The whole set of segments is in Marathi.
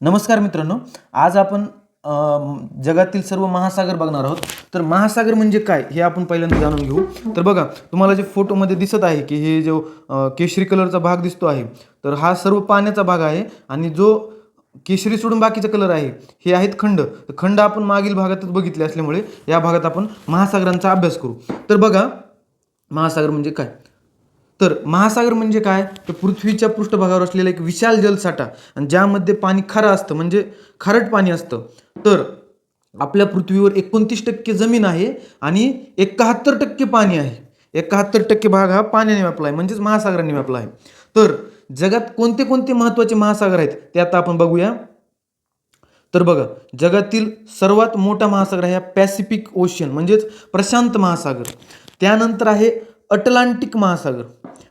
नमस्कार मित्रांनो आज आपण जगातील सर्व महासागर बघणार आहोत. तर महासागर म्हणजे काय हे आपण पहिल्यांदा जाणून घेऊ. तर बघा तुम्हाला जे फोटोमध्ये दिसत आहे की हे जो केशरी कलरचा भाग दिसतो आहे तर हा सर्व पाण्याचा भाग आहे आणि जो केशरी सोडून बाकीचा कलर आहे हे आहेत खंड. तर खंड आपण मागील भागातच बघितले असल्यामुळे या भागात आपण महासागरांचा अभ्यास करू. तर बघा महासागर म्हणजे काय? तर महासागर म्हणजे काय? तर पृथ्वीच्या पृष्ठभागावर असलेला एक विशाल जलसाठा आणि ज्यामध्ये पाणी खारं असतं म्हणजे खारट पाणी असतं. तर आपल्या पृथ्वीवर एकोणतीस टक्के जमीन आहे आणि एकाहत्तर टक्के पाणी आहे. एकाहत्तर टक्के भाग हा पाण्याने व्यापला आहे म्हणजेच महासागराने व्यापला आहे तर जगात कोणते कोणते महत्त्वाचे महासागर आहेत ते आता आपण बघूया. तर बघा जगातील सर्वात मोठा महासागर आहे हा पॅसिफिक ओशियन म्हणजेच प्रशांत महासागर. त्यानंतर आहे अटलांटिक महासागर.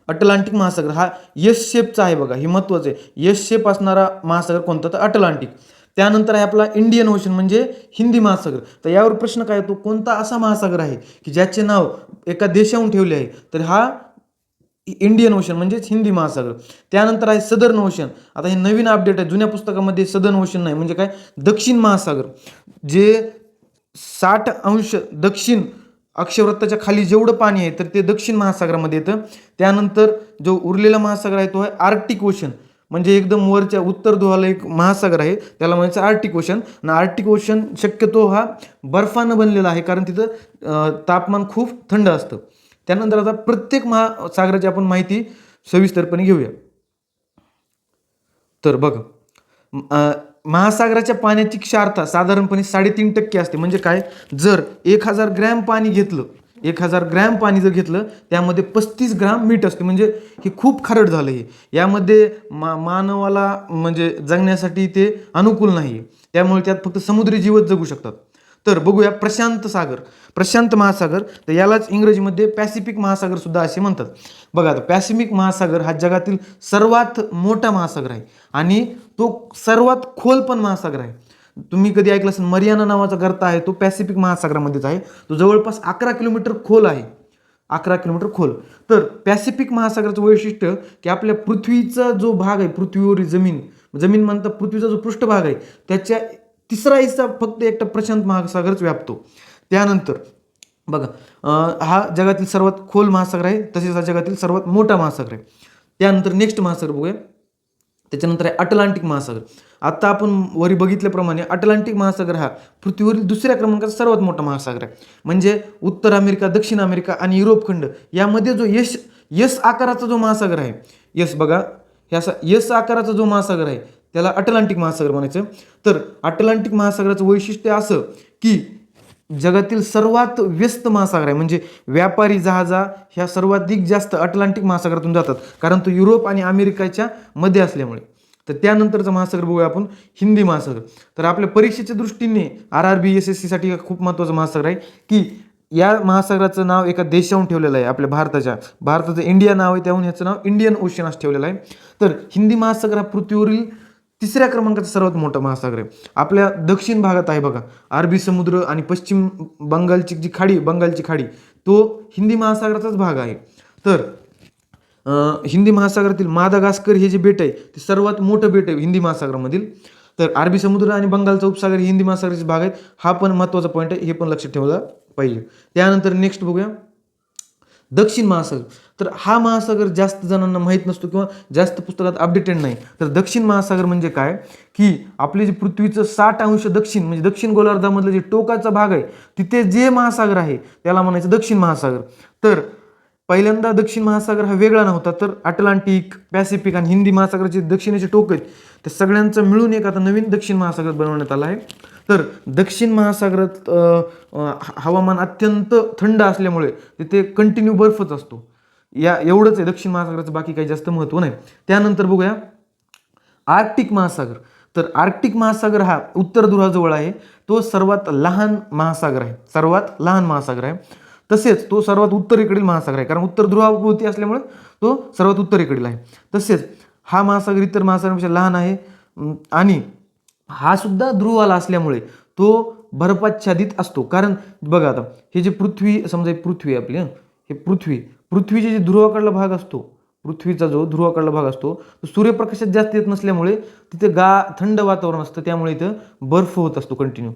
अटलांटिक महासागर. हा यश शेपचा आहे बघा हे महत्त्वाचं आहे. यश शेप असणारा महासागर कोणता? तर अटलांटिक. त्यानंतर आहे आपला इंडियन ओशन म्हणजे हिंदी महासागर. तर यावर प्रश्न काय येतो? कोणता असा महासागर आहे की ज्याचे नाव एका देशाहून ठेवले आहे? तर हा इंडियन ओशन म्हणजेच हिंदी महासागर. त्यानंतर आहे सदर्न ओशन. आता हे नवीन अपडेट आहे. जुन्या पुस्तकामध्ये सदर्न ओशन नाही. म्हणजे काय? दक्षिण महासागर. जे साठ अंश दक्षिण अक्षवृत्ताच्या खाली जेवढं पाणी आहे तर ते दक्षिण महासागरामध्ये येतं. त्यानंतर जो उरलेला महासागर आहे तो आहे आर्टिक ओशन. म्हणजे एकदम वरच्या उत्तर ध्रुवाला एक महासागर आहे त्याला म्हणायचं आर्टिक ओशन. आणि आर्टिक ओशन शक्यतो हा बर्फानं बनलेला आहे कारण तिथं तापमान खूप थंड असतं. त्यानंतर आता प्रत्येक महासागराची आपण माहिती सविस्तरपणे घेऊया. तर बघा महासागराच्या पाण्याची क्षारता साधारणपणे साडेतीन टक्के असते. म्हणजे काय? जर एक हजार ग्रॅम पाणी घेतलं एक हजार ग्रॅम पाणी जर घेतलं त्यामध्ये पस्तीस ग्रॅम मीठ असते. म्हणजे हे खूप खारट झालं हे. यामध्ये मा मानवाला म्हणजे जगण्यासाठी ते अनुकूल नाही. त्यामुळे त्यात फक्त समुद्री जीवच जगू शकतात. तर बघूया प्रशांत सागर. प्रशांत महासागर तर यालाच इंग्रजीमध्ये पॅसिफिक महासागर सुद्धा असे म्हणतात. बघा आता पॅसिफिक महासागर हा जगातील सर्वात मोठा महासागर आहे. आणि तो सर्वात खोल पण महासागर आहे. तुम्ही कधी ऐकलं असेल मरियाना नावाचा गर्ता आहे तो पॅसिफिक महासागरामध्येच आहे. तो जवळपास अकरा किलोमीटर खोल आहे. अकरा किलोमीटर खोल. तर पॅसिफिक महासागराचं वैशिष्ट्य की आपल्या पृथ्वीचा जो भाग आहे पृथ्वीवरील जमीन जमीन म्हणतात पृथ्वीचा जो पृष्ठभाग आहे त्याच्या तिसरा हिस्सा फक्त एकटा प्रशांत महासागरच व्यापतो. त्यानंतर बघा हा जगातील सर्वात खोल महासागर आहे तसेच हा जगातील सर्वात मोठा महासागर आहे. त्यानंतर नेक्स्ट महासागर बघूया. त्याच्यानंतर आहे अटलांटिक महासागर. आता आपण वरी बघितल्याप्रमाणे अटलांटिक महासागर हा पृथ्वीवरील दुसऱ्या क्रमांकाचा सर्वात मोठा महासागर आहे. म्हणजे उत्तर अमेरिका दक्षिण अमेरिका आणि युरोप खंड यामध्ये जो यश यस आकाराचा जो महासागर आहे यस बघा हे असा यस आकाराचा जो महासागर आहे त्याला अटलांटिक महासागर म्हणायचं. तर अटलांटिक महासागराचं वैशिष्ट्य असं की जगातील सर्वात व्यस्त महासागर आहे. म्हणजे व्यापारी जहाजा ह्या सर्वाधिक जास्त अटलांटिक महासागरातून जातात. कारण तो युरोप आणि अमेरिकाच्या मध्ये असल्यामुळे. तर त्यानंतरचा महासागर बघूया आपण हिंदी महासागर. तर आपल्या परीक्षेच्या दृष्टीने R R B S S सीसाठी खूप महत्त्वाचा महासागर आहे की या महासागराचं नाव एका देशाहून ठेवलेलं आहे आपल्या भारताच्या. भारताचं इंडिया नाव आहे त्याहून ह्याचं नाव इंडियन ओशन असं ठेवलेलं आहे. तर हिंदी महासागर हा पृथ्वीवरील तिसऱ्या क्रमांकाचा सर्वात मोठा महासागर आहे. आपल्या दक्षिण भागात आहे बघा अरबी समुद्र आणि पश्चिम बंगालची जी खाडी बंगालची खाडी तो हिंदी महासागराचाच भाग आहे. तर हिंदी महासागरातील मादागास्कर हे जे बेट आहे ते सर्वात मोठं बेट आहे हिंदी महासागरामधील. तर अरबी समुद्र आणि बंगालचा उपसागर हे हिंदी महासागराचे भाग आहेत. हा पण महत्त्वाचा पॉईंट आहे हे पण लक्षात ठेवला पाहिजे. त्यानंतर नेक्स्ट बघूया. दक्षिण महासागर. तर हा महासागर जास्त जणांना माहीत नसतो किंवा जास्त पुस्तकात अपडेटेड नाही. तर दक्षिण महासागर म्हणजे काय? की आपले जे पृथ्वीचं साठ अंश दक्षिण म्हणजे दक्षिण गोलार्धामधलं जे टोकाचा भाग आहे तिथे जे महासागर आहे त्याला म्हणायचं दक्षिण महासागर. तर पहिल्यांदा दक्षिण महासागर हा वेगळा नव्हता तर अटलांटिक पॅसिफिक आणि हिंदी महासागराचे दक्षिणेचे टोक आहेत. ते सगळ्यांचं मिळून एक आता नवीन दक्षिण महासागर बनवण्यात आला आहे. तर दक्षिण महासागरात ह- हवामान अत्यंत थंड असल्यामुळे तिथे कंटिन्यू बर्फच असतो. या एवढंच आहे. दक्षिण महासागराचं बाकी काही जास्त महत्त्व नाही. त्यानंतर बघूया आर्क्टिक महासागर. तर आर्क्टिक महासागर हा उत्तर ध्रुवाजवळ आहे. तो सर्वात लहान महासागर आहे. सर्वात लहान महासागर आहे. तसेच तो सर्वात उत्तरेकडील महासागर आहे. कारण उत्तर ध्रुवाभोवती असल्यामुळे तो सर्वात उत्तरेकडील आहे. तसेच हा महासागर इतर महासागरापेक्षा लहान आहे. आणि हा सुद्धा ध्रुवाला असल्यामुळे तो बर्फाच्छादित असतो. कारण बघा आता हे जे पृथ्वी समजा पृथ्वी आहे आपली हे पृथ्वी पृथ्वीचे जे ध्रुवाकडला भाग असतो पृथ्वीचा जो ध्रुवाकडला भाग असतो तो सूर्यप्रकाशात जास्त येत नसल्यामुळे तिथे गा थंड वातावरण असतं त्यामुळे इथं बर्फ होत असतो कंटिन्यू